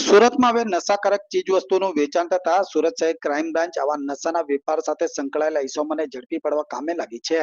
સુરતમાં હવે નશાકારક ચીજ વસ્તુઓનું વેચાણ થતા સુરત શહેર ક્રાઇમ બ્રાન્ચ આવા નશાના વેપાર સાથે સંકળાયેલા ઇસમોને ઝડપી પડવા કામે લાગી છે.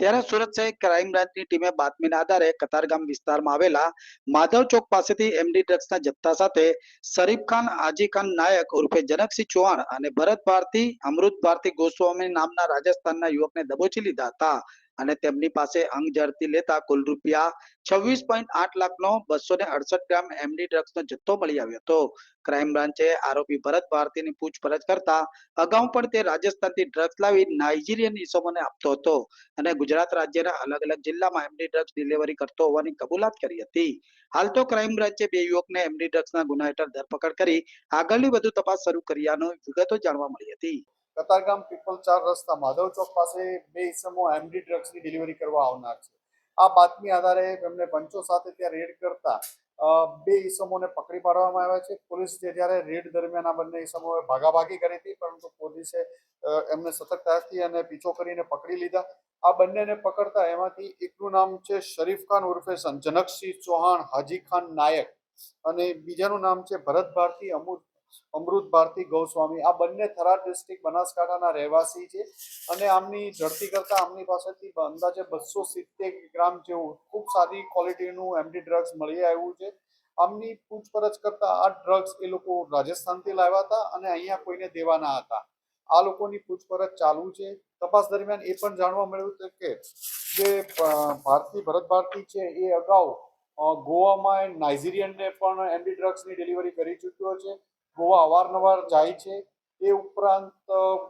ત્યારે સુરત શહેર ક્રાઇમ બ્રાન્ચની ટીમે બાતમીના આધારે કતારગામ વિસ્તારમાં આવેલા માધવ ચોક પાસેથી એમડી ડ્રગ્સના જથ્થા સાથે શરીફ ખાન, આજી ખાન નાયક ઉર્ફે જનકસિંહ ચૌહાણ અને ભરત ભારતી, અમૃત ભારતી ગોસ્વામી નામના રાજસ્થાનના યુવકને દબોચી લીધા હતા. અને તેમની પાસે અંગ ઝડપી લેતા કુલ રૂપિયા છવ્વીસ પોઈન્ટ આઠ લાખનો બસો ને અડસઠ ગ્રામ એમડી ડ્રગ્સનો જથ્થો મળી આવ્યો હતો. ક્રાઇમ બ્રાન્ચે આરોપી ભરત ભારતીની પૂછપરછ કરતા અગાઉ પણ તે રાજસ્થાનથી ડ્રગ્સ લાવી નાઇજીરિયન ઇસમોને આપતો હતો અને ગુજરાત રાજ્યના અલગ અલગ જિલ્લામાં એમડી ડ્રગ્સ ડિલિવરી કરતો હોવાની કબૂલાત કરી હતી. હાલ તો ક્રાઇમ બ્રાન્ચે બે યુવકને એમડી ડ્રગ્સના ગુના હેઠળ ધરપકડ કરી આગળની વધુ તપાસ શરૂ કર્યાનો વિગતો જાણવા મળી હતી. કતારગામ પીપલ ચાર રસ્તા માધવ ચોક પાસે બે ઇસમો એમડી ડ્રગ્સની ડિલિવરી કરવા આવનાર છે. આ બાતમી આધારે એમને પંચો સાથે ત્યાં રેડ કરતા બે ઈસમોને પકડી પાડવામાં આવ્યા છે. પોલીસ જે જ્યારે રેડ દરમિયાન આ બંને ઈસમોએ ભાગાભાગી કરી હતી, પરંતુ પોલીસે એમને સતર્કતાથી અને પીછો કરીને પકડી લીધા. આ બંનેને પકડતા એમાંથી એકનું નામ છે શરીફ ખાન ઉર્ફે જનકસિંહ ચૌહાણ, હાજી ખાન નાયક અને બીજાનું નામ છે ભરત ભારતી અમૃત અમૃત ભારતી ગૌસ્વામી. આ બંને થરાદ ડિસ્ટ્રિક્ટ બનાસકાંઠાના રહેવાસી છે અને આમની ઝડપી કરતા આમની પાસેથી અંદાજે બસો સિત્તેર ગ્રામ જેવું ખૂબ સારી ક્વોલિટીનું એમડી ડ્રગ્સ મળી આવ્યું છે. આમની પૂછપરછ કરતા આ ડ્રગ્સ એ લોકો રાજસ્થાનથી લાવ્યા હતા અને અહીંયા કોઈને દેવાના હતા. આ લોકોની પૂછપરછ ચાલુ છે. તપાસ દરમિયાન એ પણ જાણવા મળ્યું છે કે જે ભારતી, ભરત ભારતી છે એ અગાઉ ગોવામાં નાઇજીરિયનને પણ એમડી ડ્રગ્સની ડિલિવરી કરી ચૂક્યો છે. ગોવા અવારનવાર જાય છે. એ ઉપરાંત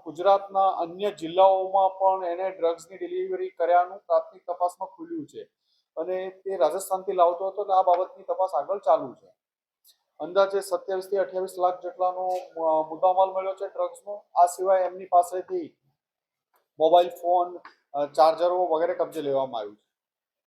ગુજરાતના અન્ય જિલ્લાઓમાં પણ એને ડ્રગ્સની ડિલિવરી કર્યાનું પ્રાથમિક તપાસમાં ખુલ્યું છે. અને તે રાજસ્થાનથી લાવતો હતો આ બાબતની તપાસ આગળ ચાલુ છે. અંદાજે સત્યાવીસથી અઠ્યાવીસ લાખ જેટલાનો મુદ્દામાલ મળ્યો છે ડ્રગ્સનો. આ સિવાય એમની પાસેથી મોબાઈલ ફોન ચાર્જરો વગેરે કબજે લેવામાં આવ્યું છે.